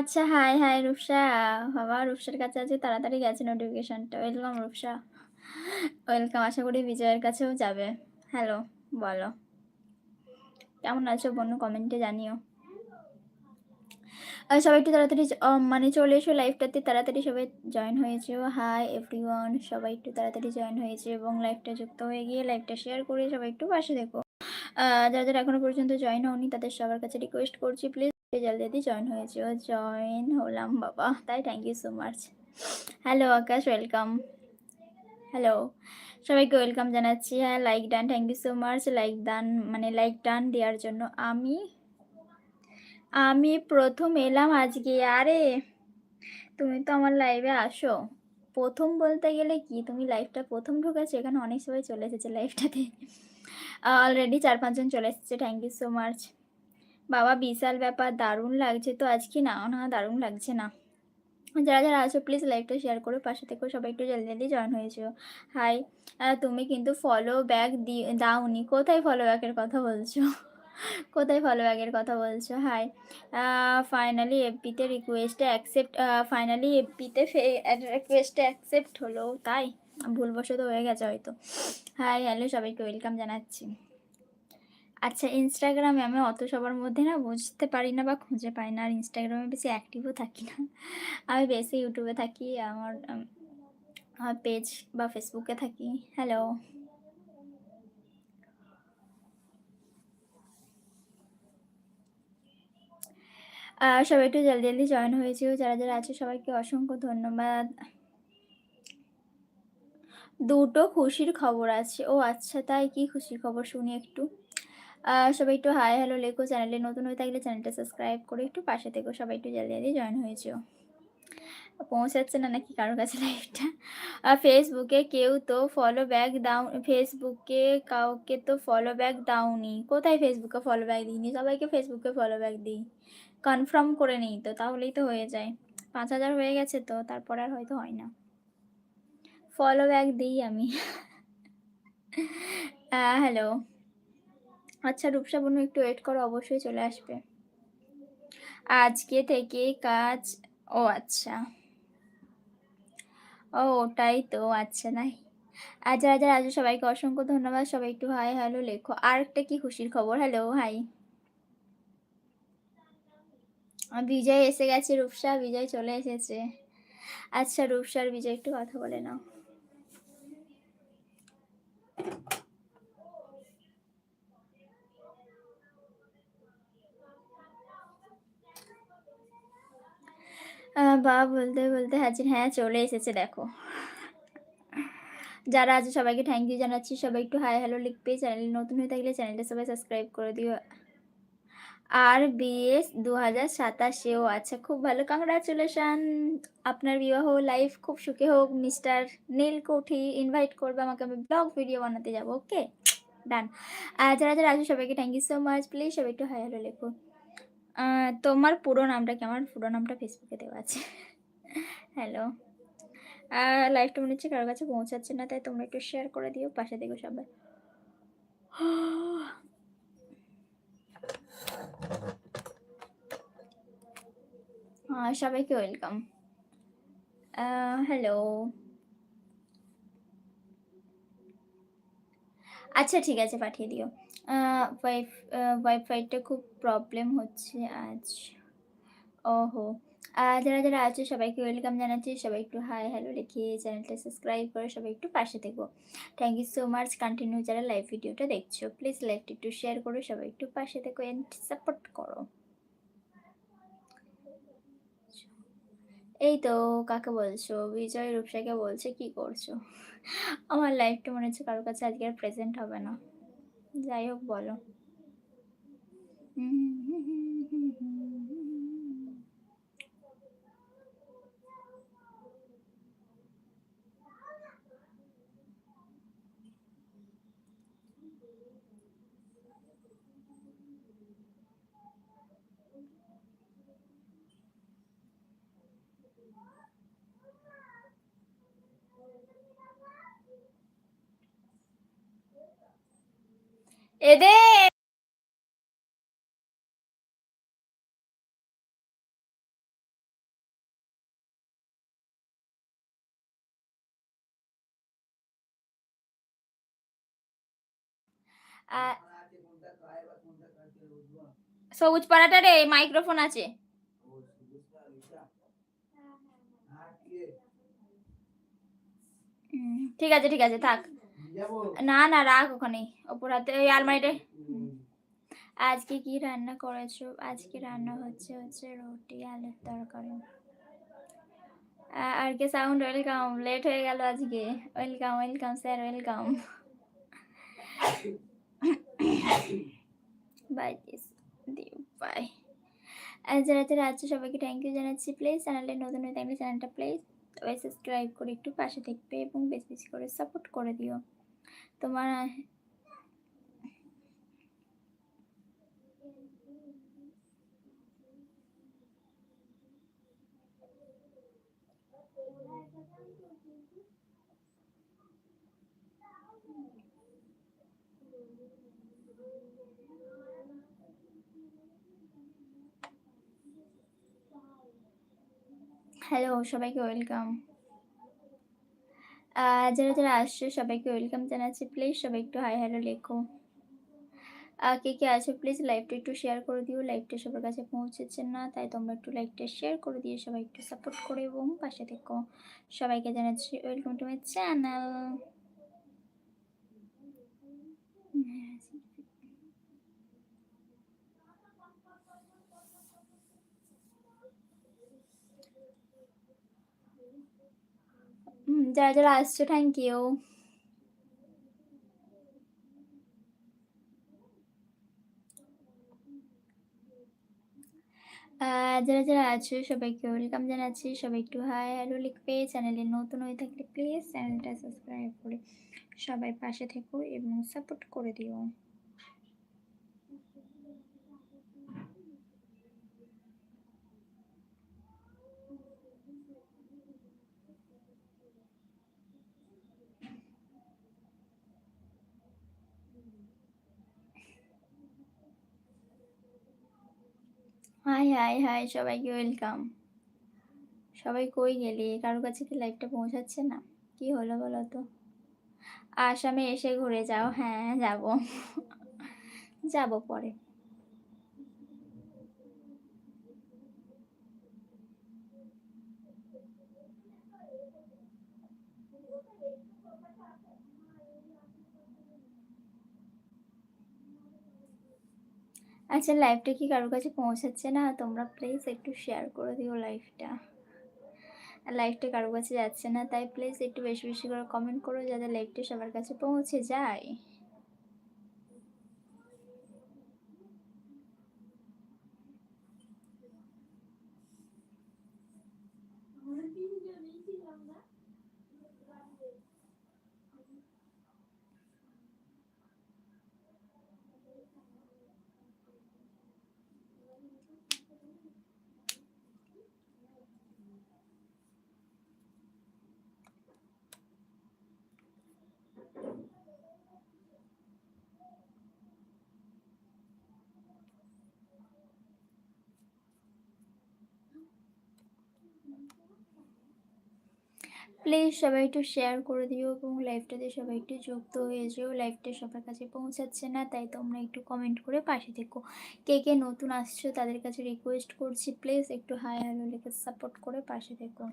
আচ্ছা high, high Rupsa. বাবা রূপসার কাছে আছে তাড়াতাড়ি গেছে নোটিফিকেশনটা। ওয়েলকাম রূপসা। ওয়েলকাম। আশা করি বিজয়ের কাছেও যাবে। হ্যালো, বলো। কেমন আছো বনু কমেন্টে জানিও। সবাই একটু তাড়াতাড়ি মানে চলে এসো লাইভটাতে তাড়াতাড়ি সবাই জয়েন হয়েছে। হাই এভরিওয়ান সবাই একটু তাড়াতাড়ি জয়েন হয়েছে এবং লাইভটা যুক্ত হয়ে গিয়ে লাইভটা শেয়ার করে সবাই একটু পাশে দেখো। যারা, যারা এখনও পর্যন্ত জয়েন হওনি তাদের সবার কাছে রিকোয়েস্ট করছি প্লিজ জলদি জয়েন হয়েছে যেও। জয়েন হলাম বাবা। তাই thank you so much. Hello Akash welcome. Hello. সবাইকে ওয়েলকাম জানাচ্ছি। হ্যাঁ, like done. Thank you so much. Like done মানে লাইক ডান দেওয়ার জন্য। আমি আমি প্রথম এলাম আজকে। আরে! তুমি তো আমার লাইভে আসো। প্রথম বলতে গেলে কি তুমি লাইভটা প্রথম ঢুকেছো এখানে অনেক সবাই চলে এসেছে লাইভটাতে। আ অলরেডি চার পাঁচজন চলে এসেছে। Thank you so much. বাবা বিশাল ব্যাপার দারুণ লাগছে তো আজকে না, না দারুণ লাগছে না। যারা, যারা আছো প্লিজ লাইভটা শেয়ার করো পাশে থেকো সবাই একটু জলদি, জলদি জয়েন হয়েছো। হাই তুমি কিন্তু ফলো ব্যাক দি দাওনি। কোথায় ফলো ব্যাকের কথা বলছো? কোথায় ফলো ব্যাকের কথা বলছো? হাই। ফাইনালি এফবিতে রিকোয়েস্টে অ্যাকসেপ্ট ফাইনালি ফে রিকোয়েস্টে অ্যাকসেপ্ট হলো। তাই? ভুলবশত হয়ে গেছে হয়তো। হাই, হ্যালো সবাইকে ওয়েলকাম জানাচ্ছি। আচ্ছা ইনস্টাগ্রামে আমি অত সবার মধ্যে না বুঝতে পারি না বা খুঁজে পাই না। আর ইনস্টাগ্রামে বেশি অ্যাক্টিভও থাকি না। আমি বেশি ইউটিউবে থাকি। আমার আম পেজ বা ফেসবুকে থাকি। হ্যালো। সবাই একটু জলদি, জলদি জয়েন হয়ে যেও। যারা, যারা আছে সবাইকে অসংখ্য ধন্যবাদ। দুটো খুশির খবর আছে। ও আচ্ছা তাই কি খুশির খবর শুনি একটু? সবাই একটু হাই, হ্যালো লেখো। চ্যানেলে নতুন হয়ে থাকলে চ্যানেলটা সাবস্ক্রাইব করে একটু পাশে থেকো। সবাই একটু জলদি, জলদি জয়েন হয়ে যেও। পৌঁছাচ্ছে না নাকি কারোর কাছে লাইভটা? ফেসবুকে কেউ তো ফলো ব্যাক দাও ফেসবুকে কাউকে তো ফলো ব্যাক দাওনি। কোথায় ফেসবুকে ফলো ব্যাক দিইনি? সবাইকে ফেসবুকে ফলো ব্যাক দিই। কনফার্ম করে নিই তো তাহলেই তো হয়ে যায়। ৫০০০ হয়ে গেছে তো তারপর আর হয়তো হয় না। ফলো ব্যাক দিই আমি। হ্যালো। আচ্ছা রূপসা বনু একটু ওয়েট করো অবশ্যই চলে আসবে। আজকে থেকে কাজ ও আচ্ছা। ও ওটাই তো আচ্ছা নাই। যারা, যারা আছো সবাইকে অসংখ্য ধন্যবাদ। সবাই একটু হাই, হ্যালো লেখো। আর একটা কি খুশির খবর? Hello, high. বিজয় এসে গেছে রূপসা, বিজয় চলে এসেছে। আচ্ছা রূপসা আর বিজয় একটু কথা বলে নাও। বা বলতে, বলতে হাজির হ্যাঁ, চলে এসেছে দেখো। যারা আছে সবাইকে থ্যাংক ইউ জানাচ্ছি। সবাই একটু হাই, হ্যালো লিখবে। চ্যানেলে নতুন হয়ে থাকলে চ্যানেলটা সবাই সাবস্ক্রাইব করে দিও। আর বিএস ২০২৭ ও আচ্ছা খুব ভালো। কংগ্রাচুলেশন আপনার বিবাহ লাইফ খুব সুখে হোক। মিস্টার নীলকুঠি ইনভাইট করবে আমাকে আমি ব্লগ ভিডিও বানাতে যাব ওকে? ডান। আর যারা, যারা আছো সবাইকে thank you so much. Please সবাই একটু হাই, হ্যালো লেখো। তোমার পুরো নামটা কি? আমার পুরো নামটা ফেসবুকে দেওয়া আছে। হ্যালো। লাইভটা মনে হচ্ছে কারও কাছে পৌঁছাচ্ছে না, তাই তোমরা একটু শেয়ার করে দিও। পাশে দেখো সবাই। সবাইকে ওয়েলকাম। হ্যালো। আচ্ছা ঠিক আছে পাঠিয়ে দিও। ওয়াইফ ওয়াইফাইটা খুব প্রবলেম হচ্ছে আজ। ওহো! যারা, যারা আছে সবাইকে ওয়েলকাম জানাচ্ছি। সবাই একটু হাই, হ্যালো লিখে চ্যানেলটা সাবস্ক্রাইব করে সবাই একটু পাশে থেকো। Thank you so much continue যারা লাইভ ভিডিওটা দেখছ। প্লিজ লাইভটা একটু শেয়ার করো। সবাই একটু পাশে দেখো অ্যান্ড সাপোর্ট করো। এই তো কাকে বলছো? বিজয় রূপসাকে বলছে, কি করছ? আমার লাইফটা মনে হচ্ছে কারোর কাছে আজকে আর প্রেজেন্ট হবে না। যাই হোক, বলো। এদের সবুজ পাড়াটারে মাইক্রোফোন আছে। ঠিক আছে ঠিক আছে, থাক। না না, রাখ ওখানে ওপর হাতে, ওই আলমারিটা আজকে কি রান্না করেছ? আজকে রান্না হচ্ছে হচ্ছে রুটি, আলুর তরকারি। আর কে সাউন্ড ওয়েলকাম লেট হয়ে গেল আজকে। Welcome welcome sir welcome bye this দিও বাই আর যারা যারা সবাইকে থ্যাংক ইউ জানাচ্ছি। প্লিজ চ্যানেলে নতুন হয়ে থাকলে চ্যানেলটা প্লিজ সবাই সাবস্ক্রাইব করে একটু পাশে থাকবে এবং বেশি বেশি করে সাপোর্ট করে দিও। তোমার হ্যালো সবাইকে ওয়েলকাম যারা যারা আসছে, সবাইকে ওয়েলকাম জানাচ্ছি। প্লিজ সবাই একটু হাই হ্যালো লেখো। কে কে আছে? প্লিজ লাইভটা একটু শেয়ার করে দিও। লাইভটা সবার কাছে পৌঁছেছে না, তাই তোমরা একটু লাইভটা শেয়ার করে দিয়ে সবাই একটু সাপোর্ট করে এবং পাশে থেকো। সবাইকে জানাচ্ছি ওয়েলকাম টু মাই চ্যানেল যারা যারা আসছো থ্যাংক ইউ যারা যারা আছো, সবাইকে ওয়েলকাম জানাচ্ছি। সবাই একটু হাই হ্যালো লিখবে। চ্যানেলে নতুন হয়ে থাকলে প্লিজ চ্যানেলটা সাবস্ক্রাইব করে সবাই পাশে থেকো এবং সাপোর্ট করে দিও। হাই হাই হাই সবাইকে ওয়েলকাম সবাই কই গেলি? কারোর কাছে কি লাইভটা পৌঁছাচ্ছে না? কি হলো বলো তো আসামে এসে ঘুরে যাও। হ্যাঁ যাব। যাব পরে। আচ্ছা লাইভটা কি কারোর কাছে পৌঁছাচ্ছে না? তোমরা প্লিজ একটু শেয়ার করে দিও লাইভটা লাইভটা কারোর কাছে যাচ্ছে না, তাই প্লিজ একটু বেশি বেশি করে কমেন্ট করো যাতে লাইভটা সবার কাছে পৌঁছে যায়। প্লিজ সবাই একটু শেয়ার করে দিও এবং লাইভটাতে সবাই একটু যুক্ত হয়ে যেও। লাইভটা সবার কাছে পৌঁছাচ্ছে না, তাই তোমরা একটু কমেন্ট করে পাশে থেকো। কে কে নতুন আসছো তাদের কাছে রিকোয়েস্ট করছি প্লিজ একটু হাই হ্যালো লিখে সাপোর্ট করে পাশে থেকো?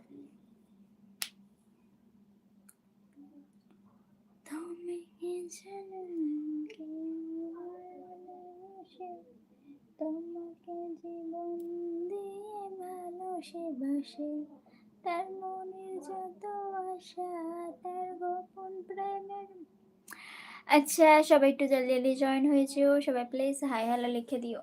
তোমাকে জীবন দিয়ে ভালোসে বাসে। তার মনের যত আশা, তার গোপন প্রেমের আচ্ছা সবাই একটু জলদি জয়েন হয়েছেও সবাই প্লিজ হাই হ্যালো লিখে দিও।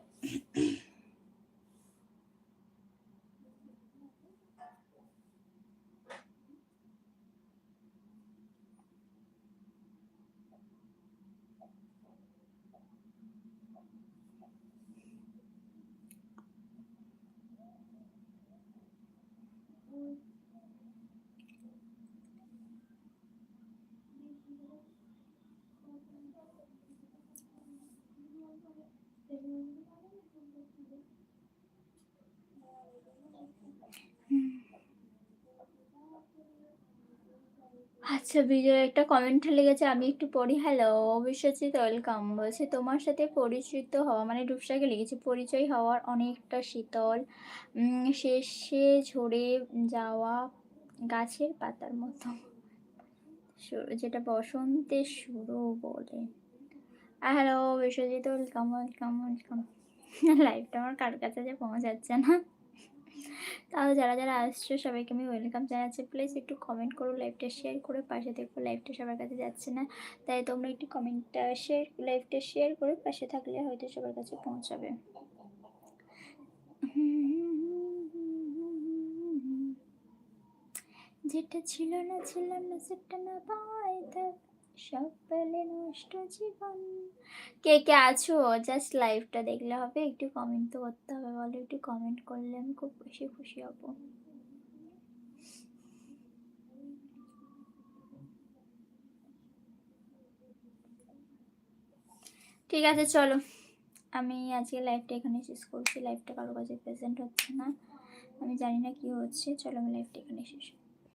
আচ্ছা বিজয় একটা কমেন্ট লেগেছে, আমি একটু পড়ি। হ্যালো অবিশ্বাসী ওয়েলকাম বলছে, তোমার সাথে পরিচিত হওয়া মানে ডুবসাকে লিখেছে, পরিচয় হওয়ার অনেকটা শীতল। শেষে ঝরে যাওয়া গাছের পাতার মতো। যেটা বসন্তের শুরু বলে। Hello Biswajit welcome, welcome, welcome. লাইভটা আমার কার কাছে যে পৌঁছাচ্ছে না। তাও যারা, যারা আসছো সবাইকে আমি ওয়েলকাম জানাচ্ছি। প্লিজ একটু কমেন্ট করো, লাইভটা শেয়ার করে পাশে থেকো। লাইভটা সবার কাছে যাচ্ছে না। তাই তোমরা একটু কমেন্টটা শেয়ার লাইভটা শেয়ার করে পাশে থাকলে হয়তো সবার কাছে পৌঁছাবে। যেটা ছিল না ছিল না সেটা না পাই থাক সব পেলে নষ্ট জীবন। কে কে আছো? জাস্ট লাইভটা দেখলে হবে, একটু কমেন্ট তো করতে হবে, বলো একটু কমেন্ট করলে আমি খুব বেশি খুশি হব। ঠিক আছে, চলো। আমি আজকে লাইভটা এখানে শেষ করছি। লাইভটা কারও কাছে প্রেজেন্ট হচ্ছে না। আমি জানি না কি হচ্ছে। চলো আমি লাইভটা এখানে শেষ